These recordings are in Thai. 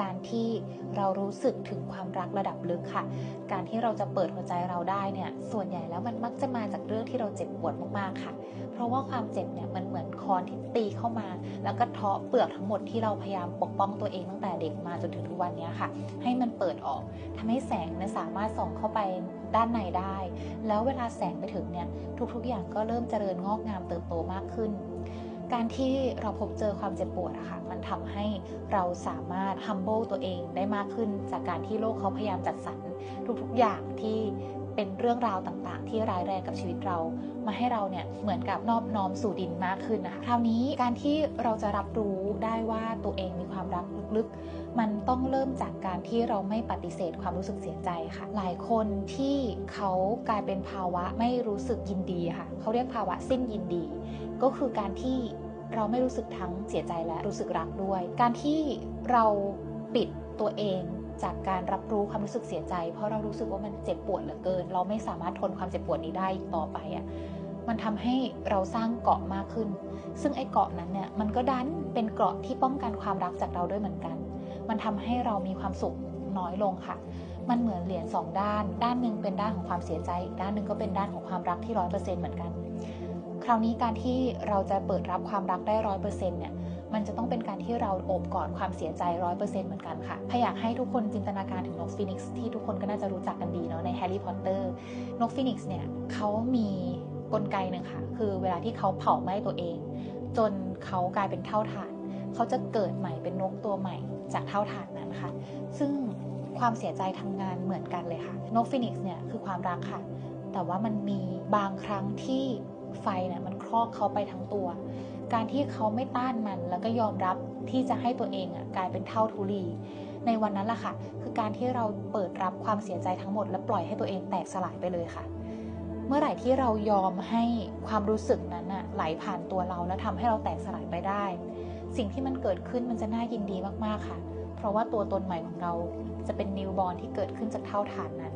การที่เรารู้สึกถึงความรักระดับลึกค่ะ การที่เราจะเปิดหัวใจเราได้เนี่ยส่วนใหญ่แล้วมันมักจะมาจากเรื่องที่เราเจ็บปวดมากๆค่ะ เพราะว่าความเจ็บเนี่ยมันเหมือนค้อนที่ตีเข้ามา แล้วก็เทาะเปลือกทั้งหมดที่เราพยายามปกป้องตัวเองตั้งแต่เด็กมาจนถึงทุกวันนี้ค่ะ ให้มันเปิดออกทำให้แสงเนี่ยสามารถส่องเข้าไปด้านในได้ แล้วเวลาแสงไปถึงเนี่ยทุกๆอย่างก็เริ่มเจริญงอกงามเติบโตมากขึ้น การที่เราพบเจอความเจ็บปวดอะค่ะมันทำให้เราสามารถ humble ตัวเองได้มากขึ้น จากการที่โลกเขาพยายามจัดสรรทุกๆอย่างที่เป็นเรื่องราวต่างๆ ที่ร้ายแรงกับชีวิตเรา มาให้เราเนี่ยเหมือนกับนอบน้อมสู่ดินมากขึ้นนะคะคราวนี้การที่เราจะรับรู้ได้ว่าตัวเองมีความรักลึกๆ มันต้องเริ่มจากการที่เราไม่ปฏิเสธความรู้สึกเสียใจค่ะ หลายคนที่เขากลายเป็นภาวะไม่รู้สึกยินดีค่ะ เขาเรียกภาวะสิ้นยินดี ก็คือการที่ เราไม่รู้สึกทั้งเสียใจและรู้สึกรักด้วย การที่เราปิดตัวเองจากการรับรู้ความรู้สึกเสียใจ เพราะเรารู้สึกว่ามันเจ็บปวดเหลือเกิน เราไม่สามารถทนความเจ็บปวดนี้ได้ต่อไปอะมันทำให้เราสร้างเกาะมากขึ้น ซึ่งไอ้เกาะนั้นเนี่ยมันก็ดันเป็นเกราะที่ป้องกันความรักจากเราด้วยเหมือนกัน มันทำให้เรามีความสุขน้อยลงค่ะ มันเหมือนเหรียญสองด้าน ด้านหนึ่งเป็นด้านของความเสียใจ อีกด้านหนึ่งก็เป็นด้านของความรักที่ร้อยเปอร์เซ็นต์เหมือนกัน คราวนี้การที่เราจะเปิดรับความรักได้ร้อยเปอร์เซ็นต์เนี่ยมันจะต้องเป็นการที่เราโอบกอดความเสียใจร้อยเปอร์เซ็นต์เหมือนกันค่ะพยายากให้ทุกคนจินตนาการถึงนกฟีนิกซ์ที่ทุกคนก็น่าจะรู้จักกันดีเนาะในแฮร์รี่พอตเตอร์นกฟีนิกซ์เนี่ยเขามีกลไกหนึ่งค่ะ คือเวลาที่เขาเผาไหม้ตัวเอง จนเขากลายเป็นเท่าฐานเขาจะเกิดใหม่เป็นนกตัวใหม่จากเท่าฐานนั้นค่ะ ซึ่งความเสียใจทำงานเหมือนกันเลยค่ะนกฟีนิกซ์เนี่ยคือความรักค่ะ แต่ว่ามันมีบางครั้งที่ ไฟเนี่ยมันครอกเขาไปทั้งตัว การที่เขาไม่ต้านมันแล้วก็ยอมรับที่จะให้ตัวเองอะกลายเป็นเท่าทุลี ในวันนั้นแหละค่ะ คือการที่เราเปิดรับความเสียใจทั้งหมด และปล่อยให้ตัวเองแตกสลายไปเลยค่ะ เมื่อไหร่ที่เรายอมให้ความรู้สึกนั้นอะไหลผ่านตัวเราแล้วทำให้เราแตกสลายไปได้ สิ่งที่มันเกิดขึ้นมันจะน่ายินดีมากๆค่ะ เพราะว่าตัวตนใหม่ของเราจะเป็นนิวบอร์นที่เกิดขึ้นจากเท่าฐานนั้น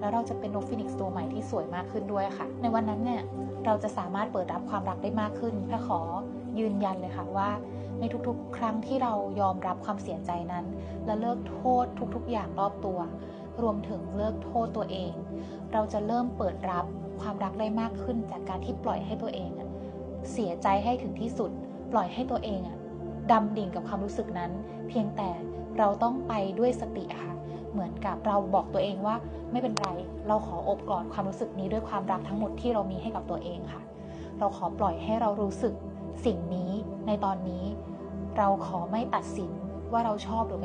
แล้วเราจะเป็นนกฟินิกซ์ตัวใหม่ที่สวยมากขึ้นด้วยค่ะ ในวันนั้นเนี่ยเราจะสามารถเปิดรับความรักได้มากขึ้นและขอยืนยันเลยค่ะว่า ในทุกๆ ครั้งที่เรายอมรับความเสียใจนั้น และเลิกโทษทุกๆ อย่างรอบตัว รวมถึงเลิกโทษตัวเอง เราจะเริ่มเปิดรับความรักได้มากขึ้นจากการที่ปล่อยให้ตัวเองเสียใจให้ถึงที่สุด ปล่อยให้ตัวเองอะ ดำดิ่งกับความรู้สึกนั้น เพียงแต่เราต้องไปด้วยสติค่ะ เหมือนกับเราบอกตัวเองว่าไม่เป็นไร เราขออบกอดความรู้สึกนี้ด้วยความรักทั้งหมดที่เรามีให้กับตัวเองค่ะ เราขอปล่อยให้เรารู้สึกสิ่งนี้ในตอนนี้ เราขอไม่ตัดสินว่าเราชอบหรือไม่